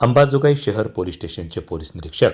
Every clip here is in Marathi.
अंबाजोगाई शहर पोलीस स्टेशनचे पोलीस निरीक्षक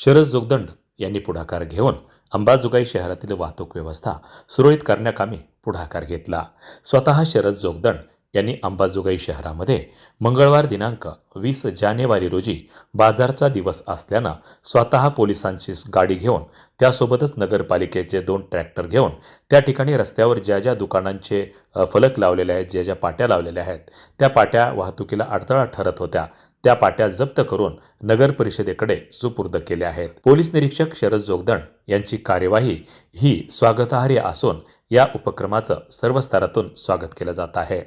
शरद जोगदंड यांनी पुढाकार घेऊन अंबाजोगाई शहरातील वाहतूक व्यवस्था सुरळीत करण्याकामी पुढाकार घेतला. स्वतः शरद जोगदंड यांनी अंबाजोगाई शहरामध्ये मंगळवार दिनांक वीस जानेवारी रोजी बाजारचा दिवस असल्यानं स्वतः पोलिसांची गाडी घेऊन त्यासोबतच नगरपालिकेचे दोन ट्रॅक्टर घेऊन त्या ठिकाणी रस्त्यावर ज्या ज्या दुकानांचे फलक लावलेले आहेत ज्या ज्या पाट्या लावलेल्या आहेत त्या पाट्या वाहतुकीला अडथळा ठरत होत्या. त्या पाट्या जप्त करून नगर परिषदेकडे सुपूर्द केल्या आहेत. पोलीस निरीक्षक शरद जोगदण यांची कार्यवाही ही स्वागतार्ह असून या उपक्रमाचं सर्व स्तरातून स्वागत केलं जात आहे.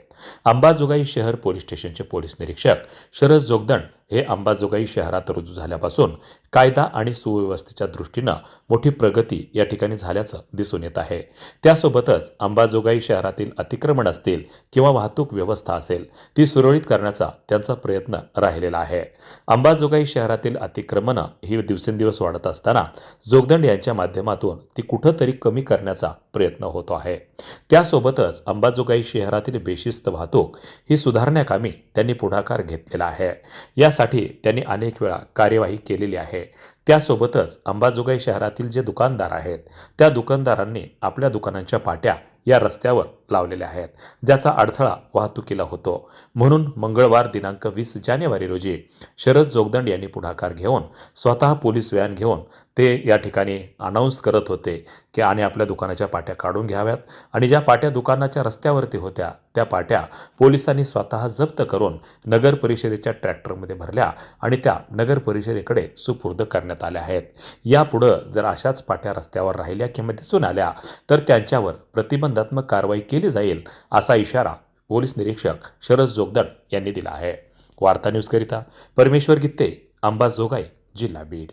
अंबाजोगाई शहर पोलीस स्टेशनचे पोलीस निरीक्षक शरद जोगदण हे अंबाजोगाई शहरात रुजू झाल्यापासून कायदा आणि सुव्यवस्थेच्या दृष्टीनं मोठी प्रगती या ठिकाणी झाल्याचं दिसून येत आहे. त्यासोबतच अंबाजोगाई शहरातील अतिक्रमण असतील किंवा वाहतूक व्यवस्था असेल ती सुरळीत करण्याचा त्यांचा प्रयत्न राहिलेला आहे. अंबाजोगाई शहरातील अतिक्रमणं ही दिवसेंदिवस वाढत असताना जोगदंड यांच्या माध्यमातून ती कुठंतरी कमी करण्याचा प्रयत्न होतो आहे. त्यासोबतच अंबाजोगाई शहरातील बेशिस्त वाहतूक ही सुधारण्याकामी त्यांनी पुढाकार घेतलेला आहे. या यासाठी त्यांनी अनेक वेळा कार्यवाही केलेली आहे. त्यासोबतच अंबाजोगाई शहरातील जे दुकानदार आहेत त्या दुकानदारांनी आपल्या दुकानांच्या पाट्या या रस्त्यावर लावलेल्या आहेत. ज्याचा अडथळा वाहतुकीला होतो. म्हणून मंगळवार दिनांक वीस जानेवारी रोजी शरद जोगदंड यांनी पुढाकार घेऊन स्वतः पोलीस व्हॅन घेऊन ते या ठिकाणी अनाऊन्स करत होते. की आणि आपल्या दुकानाच्या पाट्या काढून घ्याव्यात. आणि ज्या पाट्या दुकानाच्या रस्त्यावरती होत्या त्या पाट्या पोलिसांनी स्वतः जप्त करून नगर परिषदेच्या ट्रॅक्टरमध्ये भरल्या आणि त्या नगर परिषदेकडे सुपूर्द करण्यात आल्या आहेत. यापुढं जर अशाच पाट्या रस्त्यावर राहिल्या किंवा दिसून आल्या तर त्यांच्यावर प्रतिबंधात्मक कारवाई केली जाईल असा इशारा पोलीस निरीक्षक शरद जोगदड यांनी दिला आहे. वार्ता न्यूजकरिता परमेश्वर गित्ते अंबाजोगाई जिल्हा बीड.